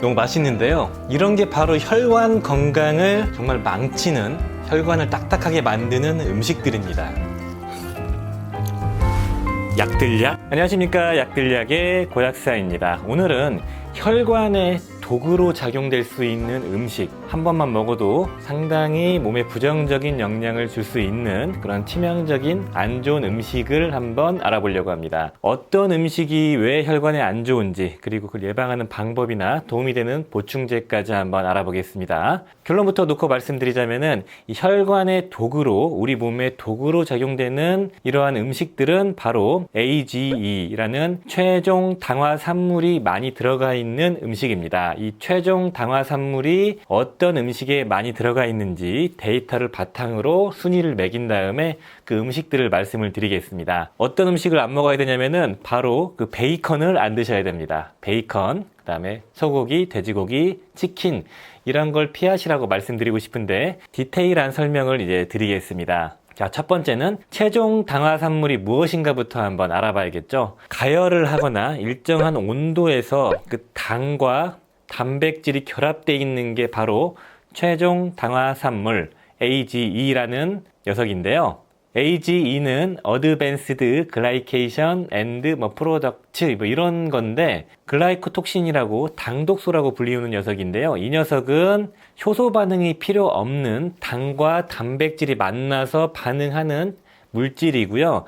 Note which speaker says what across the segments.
Speaker 1: 너무 맛있는데요. 이런 게 바로 혈관 건강을 정말 망치는 혈관을 딱딱하게 만드는 음식들입니다. 약들약 안녕하십니까 약들약의 고약사입니다 오늘은 혈관에 독으로 작용될 수 있는 음식 한 번만 먹어도 상당히 몸에 부정적인 영향을 줄 수 있는 그런 치명적인 안 좋은 음식을 한번 알아보려고 합니다 어떤 음식이 왜 혈관에 안 좋은지 그리고 그걸 예방하는 방법이나 도움이 되는 보충제까지 한번 알아보겠습니다 결론부터 놓고 말씀드리자면은 이 혈관의 독으로 우리 몸에 독으로 작용되는 이러한 음식들은 바로 AGE라는 최종 당화 산물이 많이 들어가 있는 음식입니다. 이 최종 당화 산물이 어떤 음식에 많이 들어가 있는지 데이터를 바탕으로 순위를 매긴 다음에 그 음식들을 말씀을 드리겠습니다. 어떤 음식을 안 먹어야 되냐면은 바로 그 베이컨을 안 드셔야 됩니다. 베이컨, 그 다음에 소고기, 돼지고기, 치킨 이런 걸 피하시라고 말씀드리고 싶은데 디테일한 설명을 이제 드리겠습니다. 자, 첫 번째는 최종 당화 산물이 무엇인가부터 한번 알아봐야겠죠. 가열을 하거나 일정한 온도에서 그 당과 단백질이 결합되어 있는 게 바로 최종 당화 산물 AGE라는 녀석인데요. AGE는 Advanced Glycation and 뭐 Product 뭐 이런 건데 글라이코톡신이라고 당독소라고 불리우는 녀석인데요. 이 녀석은 효소 반응이 필요 없는 당과 단백질이 만나서 반응하는 물질이고요.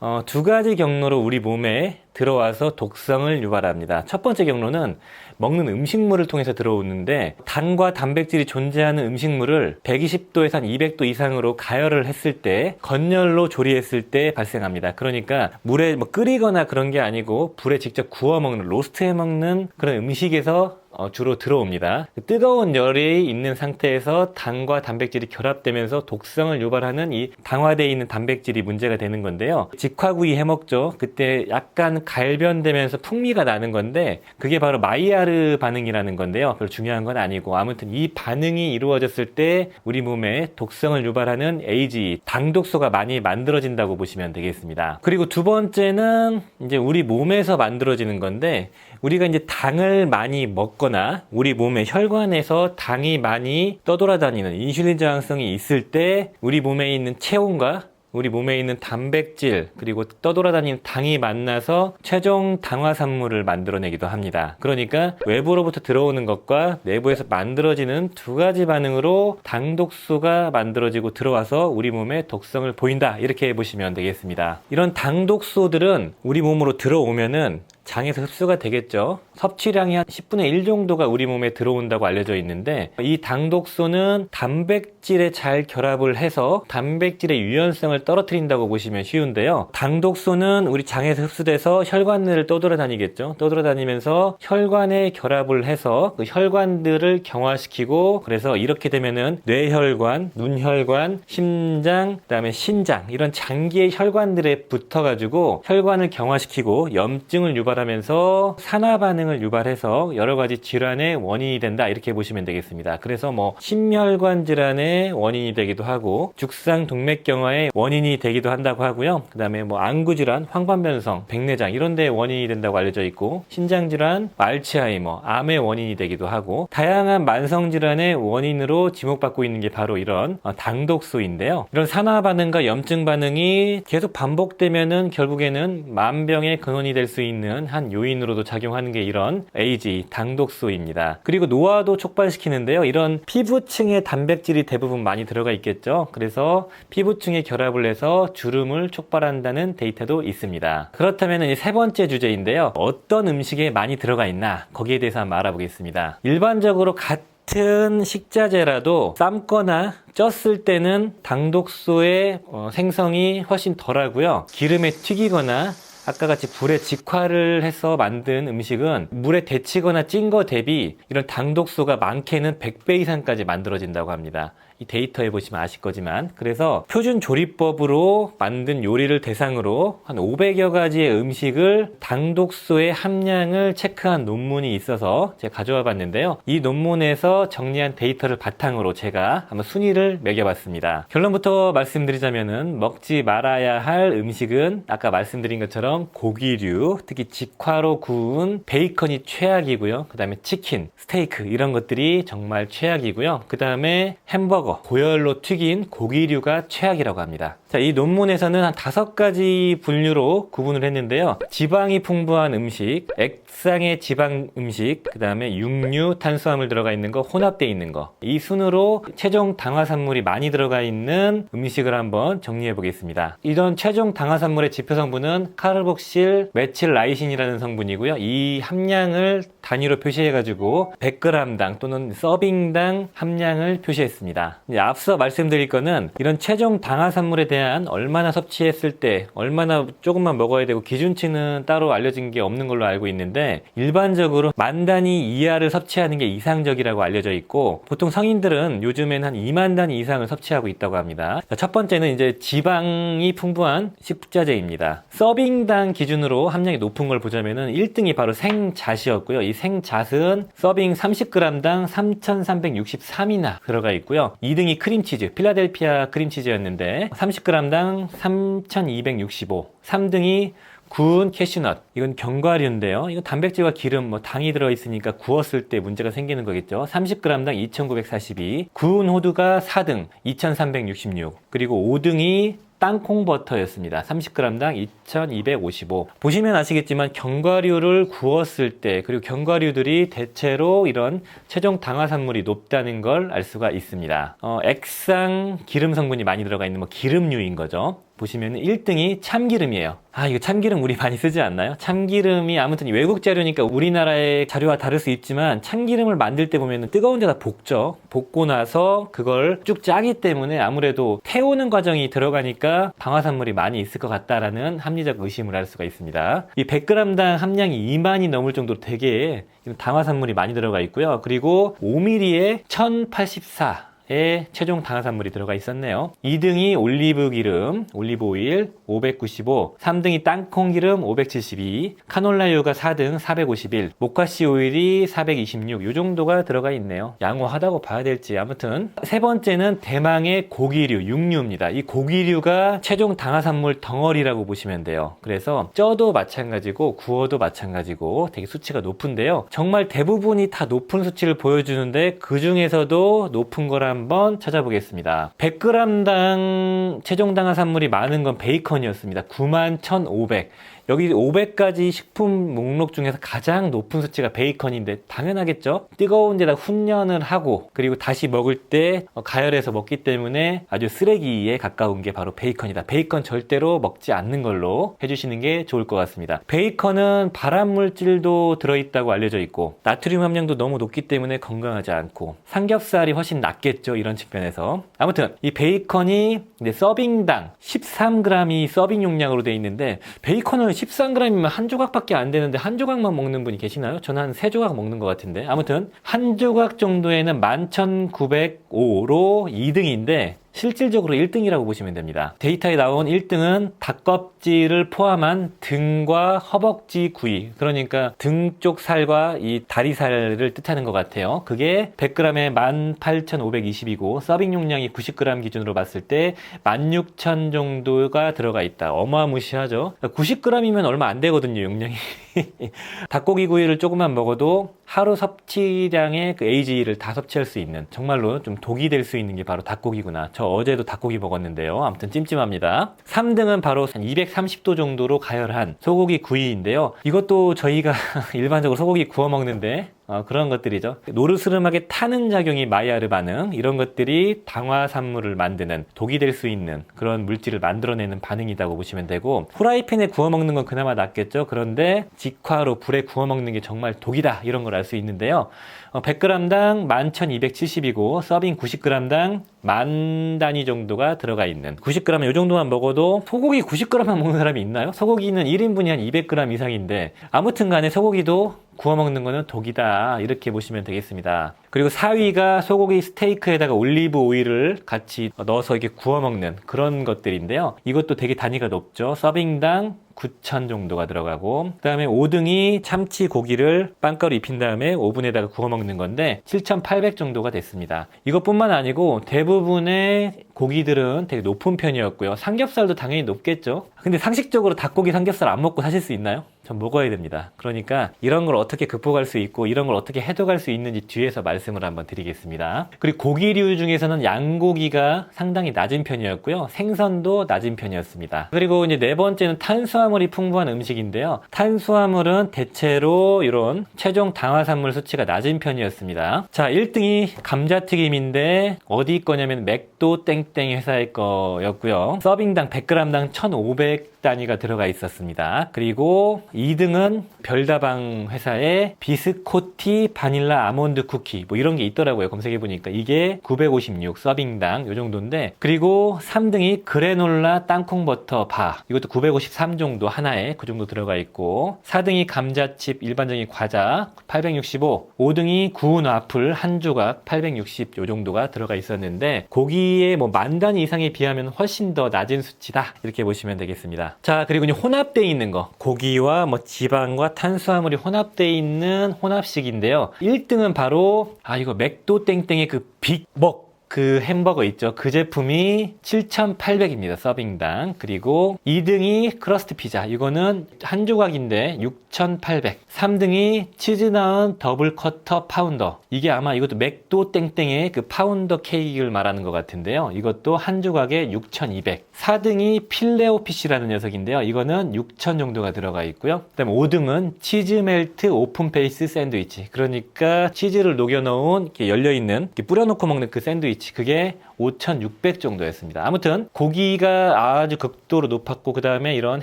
Speaker 1: 어, 두 가지 경로로 우리 몸에 들어와서 독성을 유발합니다. 첫 번째 경로는 먹는 음식물을 통해서 들어오는데 당과 단백질이 존재하는 음식물을 120도에서 한 200도 이상으로 가열을 했을 때 건열로 조리했을 때 발생합니다. 그러니까 물에 뭐 끓이거나 그런 게 아니고 불에 직접 구워 먹는 로스트해 먹는 그런 음식에서 어, 주로 들어옵니다. 뜨거운 열이 있는 상태에서 당과 단백질이 결합되면서 독성을 유발하는 이 당화되어 있는 단백질이 문제가 되는 건데요. 직화구이 해먹죠. 그때 약간 갈변되면서 풍미가 나는 건데 그게 바로 마이야르 반응이라는 건데요. 별로 중요한 건 아니고 아무튼 이 반응이 이루어졌을 때 우리 몸에 독성을 유발하는 AG 당독소가 많이 만들어진다고 보시면 되겠습니다. 그리고 두 번째는 이제 우리 몸에서 만들어지는 건데 우리가 이제 당을 많이 먹거 나 우리 몸의 혈관에서 당이 많이 떠돌아다니는 인슐린 저항성이 있을 때 우리 몸에 있는 체온과 우리 몸에 있는 단백질 그리고 떠돌아다니는 당이 만나서 최종 당화산물을 만들어내기도 합니다. 그러니까 외부로부터 들어오는 것과 내부에서 만들어지는 두 가지 반응으로 당독소가 만들어지고 들어와서 우리 몸에 독성을 보인다 이렇게 보시면 되겠습니다. 이런 당독소들은 우리 몸으로 들어오면은 장에서 흡수가 되겠죠. 섭취량이 한 10분의 1 정도가 우리 몸에 들어온다고 알려져 있는데 이 당독소는 단백질에 잘 결합을 해서 단백질의 유연성을 떨어뜨린다고 보시면 쉬운데요. 당독소는 우리 장에서 흡수돼서 혈관 내를 떠돌아다니겠죠. 떠돌아다니면서 혈관에 결합을 해서 그 혈관들을 경화시키고 그래서 이렇게 되면은 뇌혈관, 눈혈관, 심장, 그다음에 신장 이런 장기의 혈관들에 붙어가지고 혈관을 경화시키고 염증을 유발 유발하면서 산화 반응 을 유발해서 여러 가지 질환의 원인이 된다 이렇게 보시면 되겠습니다. 그래서 뭐 심혈관 질환의 원인이 되기도 하고 죽상 동맥경화의 원인이 되기도 한다고 하고요. 그다음에 뭐 안구 질환, 황반변성, 백내장 이런 데 원인이 된다고 알려져 있고 신장 질환, 알츠하이머, 암의 원인이 되기도 하고 다양한 만성 질환의 원인으로 지목받고 있는 게 바로 이런 어, 당독소인데요. 이런 산화 반응과 염증 반응이 계속 반복되면은 결국에는 만병의 근원이 될 수 있는 한 요인으로도 작용하는 게 이런 AG 당독소입니다. 그리고 노화도 촉발시키는데요. 이런 피부층의 단백질이 대부분 많이 들어가 있겠죠. 그래서 피부층에 결합을 해서 주름을 촉발한다는 데이터도 있습니다. 그렇다면 이세 번째 주제인데요. 어떤 음식에 많이 들어가 있나 거기에 대해서 한번 알아보겠습니다. 일반적으로 같은 식자재라도 삶거나 쪘을 때는 당독소의 어, 생성이 훨씬 덜하고요. 기름에 튀기거나 아까 같이 불에 직화를 해서 만든 음식은 물에 데치거나 찐 거 대비 이런 당독소가 많게는 100배 이상까지 만들어진다고 합니다. 이 데이터에 보시면 아실 거지만 그래서 표준 조리법으로 만든 요리를 대상으로 한 500여 가지의 음식을 당독소의 함량을 체크한 논문이 있어서 제가 가져와 봤는데요. 이 논문에서 정리한 데이터를 바탕으로 제가 한번 순위를 매겨봤습니다. 결론부터 말씀드리자면은 먹지 말아야 할 음식은 아까 말씀드린 것처럼 고기류, 특히 직화로 구운 베이컨이 최악이고요. 그 다음에 치킨, 스테이크 이런 것들이 정말 최악이고요. 그 다음에 햄버거, 고열로 튀긴 고기류가 최악이라고 합니다. 자, 이 논문에서는 한 다섯 가지 분류로 구분을 했는데요. 지방이 풍부한 음식, 액상의 지방 음식, 그 다음에 육류, 탄수화물 들어가 있는 거, 혼합되어 있는 거. 이 순으로 최종 당화산물이 많이 들어가 있는 음식을 한번 정리해 보겠습니다. 이런 최종 당화산물의 지표 성분은 카르복실 메칠 라이신이라는 성분이고요. 이 함량을 단위로 표시해가지고 100g당 또는 서빙당 함량을 표시했습니다. 이제 앞서 말씀드릴 거는 이런 최종 당화산물에 대한 얼마나 섭취했을 때 얼마나 조금만 먹어야 되고 기준치는 따로 알려진 게 없는 걸로 알고 있는데 일반적으로 만 단위 이하를 섭취하는 게 이상적이라고 알려져 있고 보통 성인들은 요즘엔 한 2만 단위 이상을 섭취하고 있다고 합니다. 자, 첫 번째는 이제 지방이 풍부한 식자재입니다. 서빙당 기준으로 함량이 높은 걸 보자면은 1등이 바로 생잣이었고요. 이 생잣은 서빙 30g당 3,363이나 들어가 있고요. 2등이 크림치즈, 필라델피아 크림치즈였는데 30g당 3,265. 3등이 구운 캐슈넛. 이건 견과류인데요. 이건 단백질과 기름, 뭐 당이 들어있으니까 구웠을 때 문제가 생기는 거겠죠. 30g당 2,942. 구운 호두가 4등, 2,366. 그리고 5등이 땅콩 버터였습니다. 30g당 2,255. 보시면 아시겠지만 견과류를 구웠을 때 그리고 견과류들이 대체로 이런 최종 당화산물이 높다는 걸 알 수가 있습니다. 어, 액상 기름 성분이 많이 들어가 있는 뭐 기름류인 거죠. 보시면 1등이 참기름이에요. 아, 이거 참기름 우리 많이 쓰지 않나요? 참기름이 아무튼 외국 자료니까 우리나라의 자료와 다를 수 있지만 참기름을 만들 때 보면 뜨거운 데다 볶죠. 볶고 나서 그걸 쭉 짜기 때문에 아무래도 태우는 과정이 들어가니까 방화산물이 많이 있을 것 같다라는 합리적 의심을 할 수가 있습니다. 이 100g당 함량이 2만이 넘을 정도로 되게 당화산물이 많이 들어가 있고요. 그리고 5mm에 1084. 의 최종 당화산물이 들어가 있었네요. 2등이 올리브 기름, 올리브 오일 595, 3등이 땅콩 기름 572, 카놀라유가 4등 451, 모카씨 오일이 426, 이 정도가 들어가 있네요. 양호하다고 봐야 될지 아무튼 세 번째는 대망의 고기류, 육류입니다. 이 고기류가 최종 당화산물 덩어리라고 보시면 돼요. 그래서 쪄도 마찬가지고 구워도 마찬가지고 되게 수치가 높은데요. 정말 대부분이 다 높은 수치를 보여주는데 그 중에서도 높은 거라 한번 찾아보겠습니다. 100g당 최종 당화산물이 많은 건 베이컨이었습니다. 91,500. 여기 500가지 식품 목록 중에서 가장 높은 수치가 베이컨인데 당연하겠죠? 뜨거운 데다 훈연을 하고 그리고 다시 먹을 때 가열해서 먹기 때문에 아주 쓰레기에 가까운 게 바로 베이컨이다. 베이컨 절대로 먹지 않는 걸로 해주시는 게 좋을 것 같습니다. 베이컨은 발암물질도 들어있다고 알려져 있고 나트륨 함량도 너무 높기 때문에 건강하지 않고 삼겹살이 훨씬 낫겠죠. 이런 측면에서 아무튼 이 베이컨이 서빙당 13g이 서빙 용량으로 되어 있는데 베이컨을 13g이면 한 조각밖에 안 되는데 한 조각만 먹는 분이 계시나요? 저는 한 세 조각 먹는 것 같은데. 아무튼 한 조각 정도에는 11,905로 2등인데 실질적으로 1등이라고 보시면 됩니다. 데이터에 나온 1등은 닭껍질을 포함한 등과 허벅지 구이, 그러니까 등 쪽 살과 이 다리살을 뜻하는 것 같아요. 그게 100g에 18,520이고 서빙 용량이 90g 기준으로 봤을 때 16,000 정도가 들어가 있다. 어마무시하죠. 90g이면 얼마 안 되거든요, 용량이. 닭고기 구이를 조금만 먹어도 하루 섭취량의 그 AG를 다 섭취할 수 있는 정말로 좀 독이 될 수 있는 게 바로 닭고기구나. 저 어제도 닭고기 먹었는데요. 아무튼 찜찜합니다. 3등은 바로 230도 정도로 가열한 소고기 구이인데요. 이것도 저희가 일반적으로 소고기 구워 먹는데 어, 그런 것들이죠. 노르스름하게 타는 작용이 마이야르 반응 이런 것들이 당화산물을 만드는 독이 될 수 있는 그런 물질을 만들어내는 반응이라고 보시면 되고 후라이팬에 구워 먹는 건 그나마 낫겠죠. 그런데 직화로 불에 구워 먹는 게 정말 독이다 이런 걸 알 수 있는데요. 어, 100g당 11,270이고 서빙 90g당 만 단위 정도가 들어가 있는 90g 이 정도만 먹어도 소고기 90g만 먹는 사람이 있나요? 소고기는 1인분이 한 200g 이상인데 아무튼 간에 소고기도 구워 먹는 거는 독이다. 이렇게 보시면 되겠습니다. 그리고 4위가 소고기 스테이크에다가 올리브 오일을 같이 넣어서 이렇게 구워 먹는 그런 것들인데요. 이것도 되게 단위가 높죠. 서빙당 9,000 정도가 들어가고 그다음에 5등이 참치 고기를 빵가루 입힌 다음에 오븐에다가 구워 먹는 건데 7,800 정도가 됐습니다. 이것뿐만 아니고 대부분의 고기들은 되게 높은 편이었고요. 삼겹살도 당연히 높겠죠. 근데 상식적으로 닭고기 삼겹살 안 먹고 사실 수 있나요? 전 먹어야 됩니다. 그러니까 이런 걸 어떻게 극복할 수 있고 이런 걸 어떻게 해독할 수 있는지 뒤에서 말씀을 한번 드리겠습니다. 그리고 고기류 중에서는 양고기가 상당히 낮은 편이었고요. 생선도 낮은 편이었습니다. 그리고 이제 네 번째는 탄수화물이 풍부한 음식인데요. 탄수화물은 대체로 이런 최종 당화산물 수치가 낮은 편이었습니다. 자, 1등이 감자튀김인데 어디 거냐면 맥도 땡땡 회사의 거였고요. 서빙당 100g당 1,500 단위가 들어가 있었습니다. 그리고 2등은 별다방 회사의 비스코티 바닐라 아몬드 쿠키 뭐 이런 게 있더라고요. 검색해 보니까 이게 956 서빙당 요 정도인데 그리고 3등이 그래놀라 땅콩 버터 바 이것도 953 정도 하나에 그 정도 들어가 있고 4등이 감자칩 일반적인 과자 865 5등이 구운 와플 한 조각 860 요 정도가 들어가 있었는데 고기의 뭐 만 단위 이상에 비하면 훨씬 더 낮은 수치다 이렇게 보시면 되겠습니다. 자 그리고 이제 혼합되어 있는 거 고기와 뭐 지방과 탄수화물이 혼합되어 있는 혼합식인데요. 1등은 바로 아 이거 맥도 땡땡의 그 빅먹 그 햄버거 있죠. 그 제품이 7,800입니다. 서빙당. 그리고 2등이 크러스트 피자. 이거는 한 조각인데 6,800. 3등이 치즈 나은 더블 커터 파운더. 이게 아마 이것도 맥도 땡땡의 그 파운더 케이크를 말하는 것 같은데요. 이것도 한 조각에 6,200. 4등이 필레오 피쉬라는 녀석인데요. 이거는 6,000 정도가 들어가 있고요. 그다음에 5등은 치즈 멜트 오픈 페이스 샌드위치. 그러니까 치즈를 녹여 넣은 이렇게 열려 있는 뿌려놓고 먹는 그 샌드위치. 그게 5,600 정도였습니다. 아무튼 고기가 아주 극도로 높았고 그 다음에 이런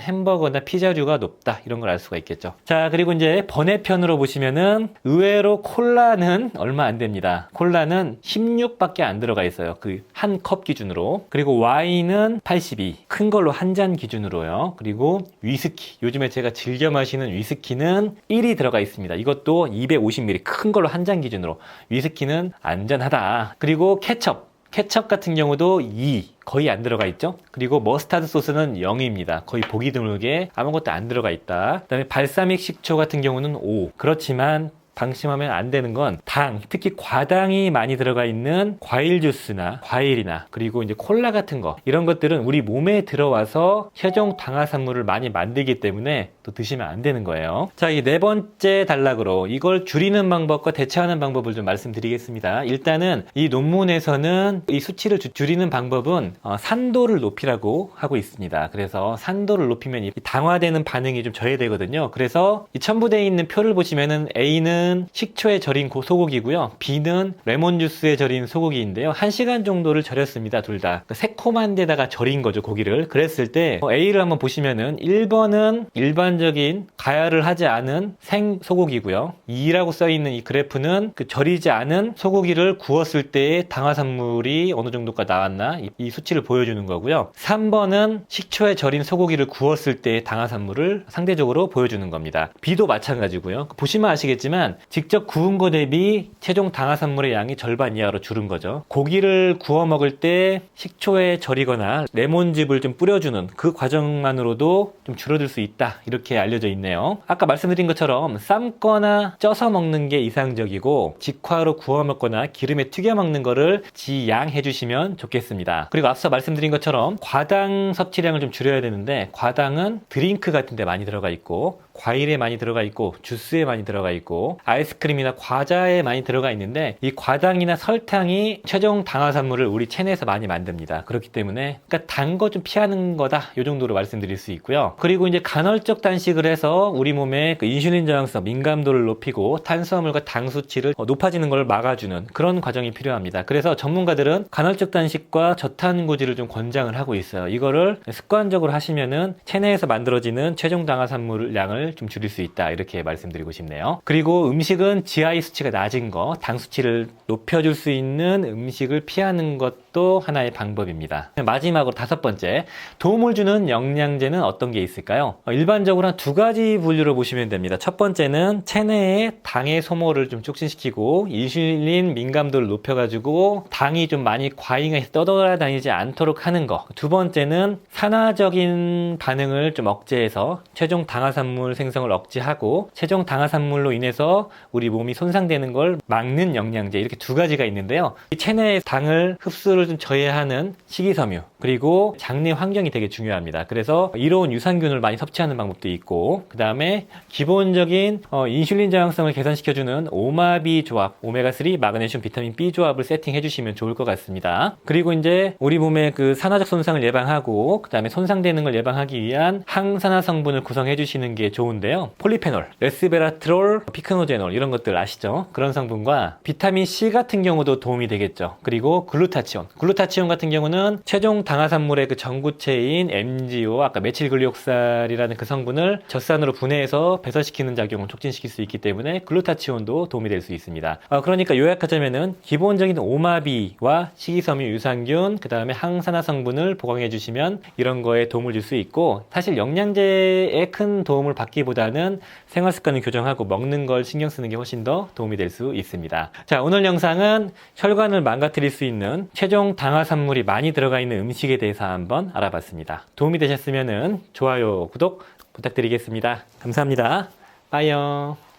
Speaker 1: 햄버거나 피자류가 높다 이런 걸 알 수가 있겠죠. 자 그리고 이제 번외편으로 보시면은 의외로 콜라는 얼마 안 됩니다. 콜라는 16밖에 안 들어가 있어요. 그 한 컵 기준으로 그리고 와인은 82 큰 걸로 한 잔 기준으로요. 그리고 위스키 요즘에 제가 즐겨 마시는 위스키는 1이 들어가 있습니다. 이것도 250ml 큰 걸로 한 잔 기준으로 위스키는 안전하다. 그리고 케첩 케첩 같은 경우도 2 거의 안 들어가 있죠. 그리고 머스타드 소스는 0입니다. 거의 보기 드물게 아무것도 안 들어가 있다. 그 다음에 발사믹 식초 같은 경우는 5. 그렇지만 방심하면 안 되는 건 당, 특히 과당이 많이 들어가 있는 과일 주스나 과일이나 그리고 이제 콜라 같은 거 이런 것들은 우리 몸에 들어와서 최종 당화산물을 많이 만들기 때문에 또 드시면 안 되는 거예요. 자, 이 네 번째 단락으로 이걸 줄이는 방법과 대처하는 방법을 좀 말씀드리겠습니다. 일단은 이 논문에서는 이 수치를 주- 줄이는 방법은 어, 산도를 높이라고 하고 있습니다. 그래서 산도를 높이면 이 당화되는 반응이 좀 저해되거든요. 그래서 이 첨부되어 있는 표를 보시면은 A는 식초에 절인 고- 소고기고요. B는 레몬 주스에 절인 소고기인데요. 1시간 정도를 절였습니다. 둘 다. 그 새콤한 데다가 절인 거죠, 고기를. 그랬을 때 어, A를 한번 보시면은 1번은 일반적인 가열을 하지 않은 생 소고기고요. 2라고 써 있는 이 그래프는 그 절이지 않은 소고기를 구웠을 때의 당화산물이 어느 정도가 나왔나 이, 이 수치를 보여주는 거고요. 3번은 식초에 절인 소고기를 구웠을 때의 당화산물을 상대적으로 보여주는 겁니다. B도 마찬가지고요. 보시면 아시겠지만 직접 구운 거 대비 최종 당화 산물의 양이 절반 이하로 줄은 거죠. 고기를 구워 먹을 때 식초에 절이거나 레몬즙을 좀 뿌려주는 그 과정만으로도 좀 줄어들 수 있다. 이렇게 알려져 있네요. 아까 말씀드린 것처럼 삶거나 쪄서 먹는 게 이상적이고 직화로 구워 먹거나 기름에 튀겨 먹는 거를 지양해 주시면 좋겠습니다. 그리고 앞서 말씀드린 것처럼 과당 섭취량을 좀 줄여야 되는데 과당은 드링크 같은 데 많이 들어가 있고 과일에 많이 들어가 있고 주스에 많이 들어가 있고 아이스크림이나 과자에 많이 들어가 있는데 이 과당이나 설탕이 최종 당화산물을 우리 체내에서 많이 만듭니다. 그렇기 때문에 그러니까 단 거 좀 피하는 거다 이 정도로 말씀드릴 수 있고요. 그리고 이제 간헐적 단식을 해서 우리 몸의 그 인슐린 저항성 민감도를 높이고 탄수화물과 당 수치를 어, 높아지는 걸 막아주는 그런 과정이 필요합니다. 그래서 전문가들은 간헐적 단식과 저탄고지를 좀 권장을 하고 있어요. 이거를 습관적으로 하시면은 체내에서 만들어지는 최종 당화산물 양을 당을 좀 줄일 수 있다 이렇게 말씀드리고 싶네요. 그리고 음식은 GI 수치가 낮은 거, 당 수치를 높여줄 수 있는 음식을 피하는 것도 하나의 방법입니다. 마지막으로 다섯 번째, 도움을 주는 영양제는 어떤 게 있을까요? 어, 일반적으로 한 두 가지 분류로 보시면 됩니다. 첫 번째는 체내의 당의 소모를 좀 촉진시키고 인슐린 민감도를 높여가지고 당이 좀 많이 과잉해서 떠돌아다니지 않도록 하는 거. 두 번째는 산화적인 반응을 좀 억제해서 최종 당화산물 생성을 억제하고 최종 당화산물로 인해서 우리 몸이 손상되는 걸 막는 영양제 이렇게 두 가지가 있는데요. 이 체내의 당을 흡수를 좀 저해하는 식이섬유 그리고 장내 환경이 되게 중요합니다. 그래서 이로운 유산균을 많이 섭취하는 방법도 있고 그 다음에 기본적인 어, 인슐린 저항성을 개선시켜주는 오마비 조합 오메가3 마그네슘 비타민 B 조합을 세팅해 주시면 좋을 것 같습니다. 그리고 이제 우리 몸의 그 산화적 손상을 예방하고 그 다음에 손상되는 걸 예방하기 위한 항산화 성분을 구성해 주시는 게 좋은 데요. 폴리페놀, 레스베라트롤, 피크노제놀 이런 것들 아시죠? 그런 성분과 비타민 C 같은 경우도 도움이 되겠죠. 그리고 글루타치온. 글루타치온 같은 경우는 최종 당화산물의 그 전구체인 MGO 아까 메칠글리옥살이라는 그 성분을 젖산으로 분해해서 배설시키는 작용을 촉진시킬 수 있기 때문에 글루타치온도 도움이 될 수 있습니다. 어, 그러니까 요약하자면은 기본적인 오마비와 식이섬유, 유산균, 그 다음에 항산화 성분을 보강해 주시면 이런 거에 도움을 줄 수 있고 사실 영양제에 큰 도움을 받기보다는 생활 습관을 교정하고 먹는 걸 신경 쓰는 게 훨씬 더 도움이 될 수 있습니다. 자, 오늘 영상은 혈관을 망가뜨릴 수 있는 최종 당화산물이 많이 들어가 있는 음식에 대해서 한번 알아봤습니다. 도움이 되셨으면 좋아요, 구독 부탁드리겠습니다. 감사합니다. 빠이요.